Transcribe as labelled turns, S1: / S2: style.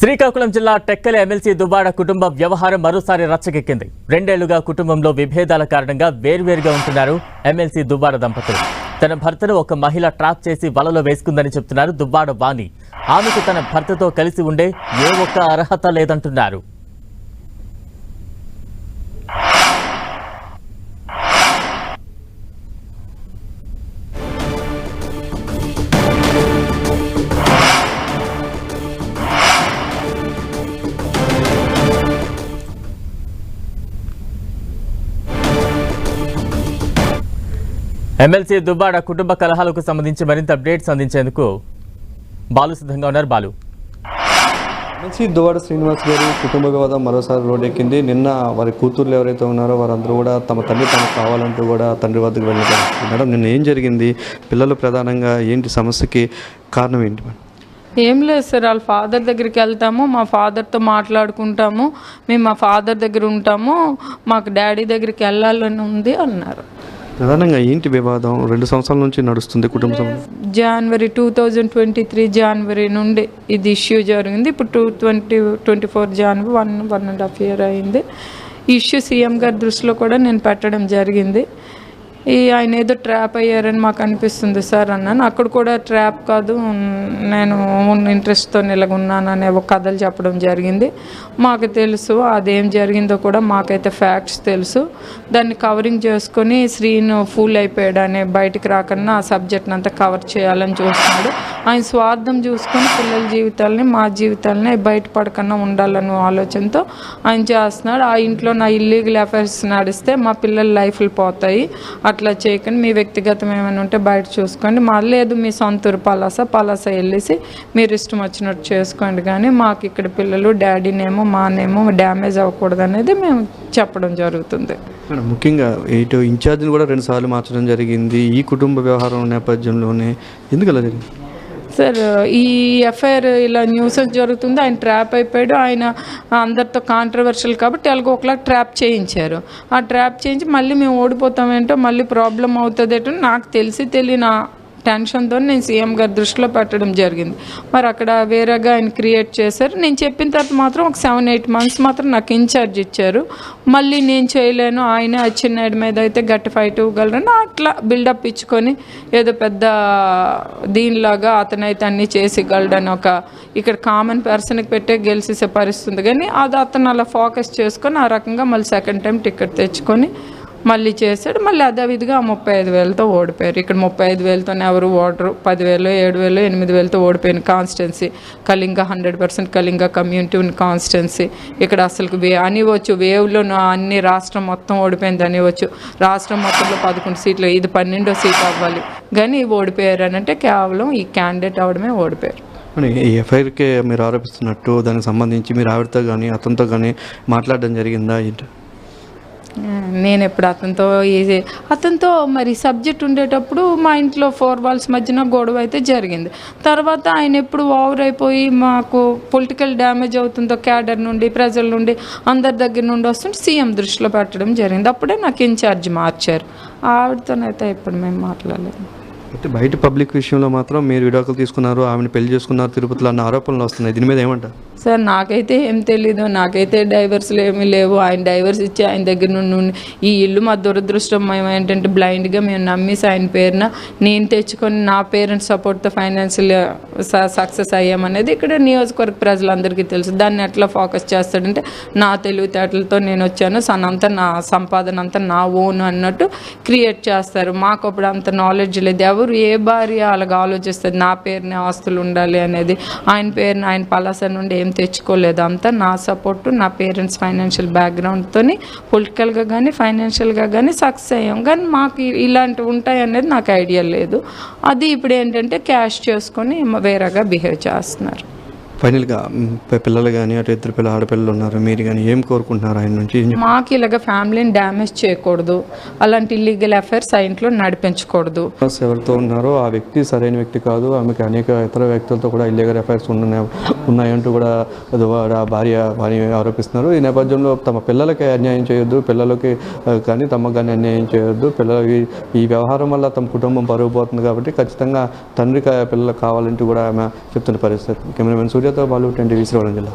S1: శ్రీకాకుళం జిల్లా టెక్కలి ఎమ్మెల్సీ దుబాడ కుటుంబ వ్యవహారం మరోసారి రచ్చకెక్కింది రెండేళ్ళుగా కుటుంబంలో విభేదాల కారణంగా వేర్వేరుగా ఉంటున్నారు ఎమ్మెల్సీ దుబ్బాడ దంపతులు. తన భర్తను ఒక మహిళ ట్రాప్ చేసి వలలో వేసుకుందని చెప్తున్నారు దుబ్బాడ వాణి. ఆమెకు తన భర్తతో కలిసి ఉండే ఏ ఒక్క అర్హత లేదంటున్నారు. ఎమ్మెల్సీ దుబ్బాడ కుటుంబ కలహాలకు సంబంధించి మరింత అప్డేట్స్ అందించేందుకు బాలు సిద్ధంగా ఉన్నారు. బాలు.
S2: ఎమ్మెల్సీ దువాడ శ్రీనివాస్ గారి కుటుంబ వివాదం మరోసారి రోడ్డెక్కింది. నిన్న వారి కూతుర్లు ఎవరైతే ఉన్నారో వారందరూ కూడా తమ తండ్రి తమకు కావాలంటూ కూడా తండ్రి వద్దకు వెళ్ళారు మేడం నిన్న ఏం జరిగింది? పిల్లలు ప్రధానంగా ఏంటి సమస్యకి కారణం ఏంటి మేడం?
S3: ఏం లేదు సార్ వాళ్ళ ఫాదర్ దగ్గరికి వెళ్తాము మా ఫాదర్తో మాట్లాడుకుంటాము మేము మా ఫాదర్ దగ్గర ఉంటాము మాకు డాడీ దగ్గరికి వెళ్ళాలని ఉంది అన్నారు.
S2: ప్రధానంగా ఏంటి వివాదం? రెండు సంవత్సరాల నుంచి నడుస్తుంది కుటుంబ
S3: జనవరి టూ థౌజండ్ ట్వంటీ త్రీ జనవరి నుండి ఇది ఇష్యూ జరిగింది. ఇప్పుడు two twenty twenty four January one one and half year అయింది. ఇష్యూ సీఎం గారి దృష్టిలో కూడా నేను పెట్టడం జరిగింది. ఈ ఆయన ఏదో ట్రాప్ అయ్యారని మాకు అనిపిస్తుంది సార్ అన్నాను. అక్కడ కూడా ట్రాప్ కాదు నేను ఇంట్రెస్ట్తో నిలగొన్నాననే ఒక కథలు చెప్పడం జరిగింది. మాకు తెలుసు అదేం జరిగిందో కూడా మాకైతే ఫ్యాక్ట్స్ తెలుసు. దాన్ని కవరింగ్ చేసుకొని శ్రీను ఫూల్ అయిపోయాడు బయటికి రాకుండా ఆ సబ్జెక్ట్ని అంతా కవర్ చేయాలని చూస్తున్నాడు. ఆయన స్వార్థం చూసుకొని పిల్లల జీవితాలని మా జీవితాలని బయటపడకుండా ఉండాలన్న ఆలోచనతో ఆయన చేస్తున్నాడు. ఆ ఇంట్లో నా ఇల్లీగల్ అఫైర్స్ నడిస్తే మా పిల్లల లైఫ్లు పోతాయి. అట్లా చేయకండి. మీ వ్యక్తిగతం ఏమైనా ఉంటే బయట చూసుకోండి. మా లేదు మీ సొంత ఊరు పలాస పలాస వెళ్ళేసి మీరు ఇష్టం వచ్చినట్టు చేసుకోండి. కానీ మాకు ఇక్కడ పిల్లలు డాడీనేమో మానేమో డ్యామేజ్ అవ్వకూడదు అనేది మేము చెప్పడం జరుగుతుంది.
S2: ముఖ్యంగా ఇటు ఇన్ఛార్జ్ని కూడా రెండు సార్లు మార్చడం జరిగింది. ఈ కుటుంబ వ్యవహారం నేపథ్యంలోనే ఎందుకు అలా జరిగింది?
S3: సార్ ఈ ఎఫ్ఐఆర్ ఇలా న్యూస్ జరుగుతుంది. ఆయన ట్రాప్ అయిపోయాడు. ఆయన అందరితో కాంట్రవర్షియల్ కాబట్టి వాళ్ళకి ఒకలా ట్రాప్ చేయించారు. ఆ ట్రాప్ చేయించి మళ్ళీ మేము ఓడిపోతామేంటో మళ్ళీ ప్రాబ్లం అవుతుందేటో నాకు తెలిసి తెలియని టెన్షన్తో నేను సీఎం గారి దృష్టిలో పెట్టడం జరిగింది. మరి అక్కడ వేరేగా ఆయన క్రియేట్ చేశారు. నేను చెప్పిన తర్వాత మాత్రం ఒక సెవెన్ ఎయిట్ మంత్స్ మాత్రం నాకు ఇన్ఛార్జ్ ఇచ్చారు. మళ్ళీ నేను చేయలేను. ఆయన అచ్చెన్నాయుడు మీద అయితే గట్టి ఫైట్ ఇవ్వగలరని అట్లా బిల్డప్ ఇచ్చుకొని ఏదో పెద్ద దీనిలాగా అతనైతే అన్నీ చేసిగలడని ఒక ఇక్కడ కామన్ పర్సన్కి పెట్టే గెలిచేసే పరిస్థితుంది కానీ అది అతను అలా ఫోకస్ చేసుకొని ఆ రకంగా మళ్ళీ సెకండ్ టైం టికెట్ తెచ్చుకొని మళ్ళీ చేశాడు. మళ్ళీ అదే విధిగా ఆ ముప్పై ఐదు వేలతో ఓడిపోయారు. ఇక్కడ ముప్పై ఐదు వేలతోనే ఎవరు ఓడరు పదివేలు ఏడు వేలు ఎనిమిది వేలతో ఓడిపోయిన constituency Kalinga hundred percent Kalinga community ఉన్న కాన్స్టెన్సీ ఇక్కడ అసలు వే అనివచ్చు వేవ్లో అన్ని రాష్ట్రం మొత్తం ఓడిపోయింది అనివచ్చు రాష్ట్రం మొత్తంలో పదకొండు సీట్లు ఇది పన్నెండో సీట్ అవ్వాలి. కానీ ఓడిపోయారు అని అంటే కేవలం ఈ క్యాండిడేట్ అవడమే ఓడిపోయారు.
S2: ఈ ఎఫ్ఐఆర్కే మీరు ఆరోపిస్తున్నట్టు దానికి సంబంధించి మీరు ఆవిడతో కానీ అతనితో కానీ మాట్లాడడం జరిగిందా ఏంటి?
S3: నేను ఎప్పుడు అతనితో ఏ అతనితో మరి సబ్జెక్ట్ ఉండేటప్పుడు మా ఇంట్లో ఫోర్ వాల్స్ మధ్యన గొడవ అయితే జరిగింది. తర్వాత ఆయన ఎప్పుడు ఓవర్ అయిపోయి మాకు పొలిటికల్ డ్యామేజ్ అవుతుందో క్యాడర్ నుండి ప్రజల నుండి అందరి దగ్గర నుండి వస్తుంటే సీఎం దృష్టిలో పెట్టడం జరిగింది. అప్పుడే నాకు ఇన్ఛార్జ్ మార్చారు. ఆవిడతోనైతే ఎప్పుడు మేము మాట్లాడలేదు.
S2: అయితే బయట పబ్లిక్ విషయంలో మాత్రం మీరు విడాకులు తీసుకున్నారు ఆమెను పెళ్ళి చేసుకున్నారు తిరుపతిలో అన్న ఆరోపణలు వస్తున్నాయి. దీని మీద ఏమంటారు?
S3: సార్ నాకైతే ఏం తెలీదు. నాకైతే డైవర్స్లు ఏమీ లేవు. ఆయన డైవర్స్ ఇచ్చి ఆయన దగ్గర నుండి ఈ ఇల్లు మా దురదృష్టం మేము ఏంటంటే బ్లైండ్గా మేము నమ్మేసి ఆయన పేరున నేను తెచ్చుకొని నా పేరెంట్స్ సపోర్ట్తో ఫైనాన్షియల్ సక్సెస్ అయ్యామనేది ఇక్కడ నియోజకవర్గ ప్రజలందరికీ తెలుసు. దాన్ని ఎట్లా ఫోకస్ చేస్తాడంటే నా తెలివితేటలతో నేను వచ్చాను. సనంతా నా సంపాదన అంతా నా ఓన్ అన్నట్టు క్రియేట్ చేస్తారు. మాకు అప్పుడు అంత నాలెడ్జ్ లేదు. ఎవరు ఏ భార్య అలాగ ఆలోచిస్తుంది నా పేరునే ఆస్తులు ఉండాలి అనేది ఆయన పేరున ఆయన పలాస నుండి ఏం తెచ్చుకోలేదు అంతా నా సపోర్ట్ నా పేరెంట్స్ ఫైనాన్షియల్ బ్యాక్గ్రౌండ్తో పొలిటికల్గా కానీ ఫైనాన్షియల్గా కానీ సక్సెస్ అయ్యాం. కానీ మాకు ఇలాంటివి ఉంటాయి అనేది నాకు ఐడియా లేదు. అది ఇప్పుడు ఏంటంటే క్యాష్ చేసుకొని వేరేగా బిహేవ్ చేస్తున్నారు.
S2: ఫైనల్గా పిల్లలు కానీ అటు ఇద్దరు పిల్లలు ఆడపిల్లలు ఉన్నారు. మీరు కానీ ఏం కోరుకుంటున్నారు ఆయన నుంచి? ఏం
S3: మాకు ఇలాగ ఫ్యామిలీని డ్యామేజ్ చేయకూడదు. అలాంటి ఇల్లీగల్ అఫైర్స్ ఆ ఇంట్లో నడిపించకూడదు.
S2: ఎవరితో ఉన్నారో ఆ వ్యక్తి సరైన వ్యక్తి కాదు. ఆమెకి అనేక ఇతర వ్యక్తులతో కూడా ఇల్లీగల్ అఫైర్స్ ఉన్న ఉన్నాయంటూ కూడా భార్య భార్య ఆరోపిస్తున్నారు. ఈ నేపథ్యంలో తమ పిల్లలకి అన్యాయం చేయొద్దు పిల్లలకి కానీ తమకు కానీ అన్యాయం చేయొద్దు. పిల్లలకి ఈ వ్యవహారం వల్ల తమ కుటుంబం పరుగు పోతుంది కాబట్టి ఖచ్చితంగా తండ్రి పిల్లలకు కావాలంటూ కూడా ఆమె చెప్తున్న పరిస్థితి. కెమెరామెన్ సూర్యతో బాలు టెన్ టీవీ శ్రీవరం జిల్లా.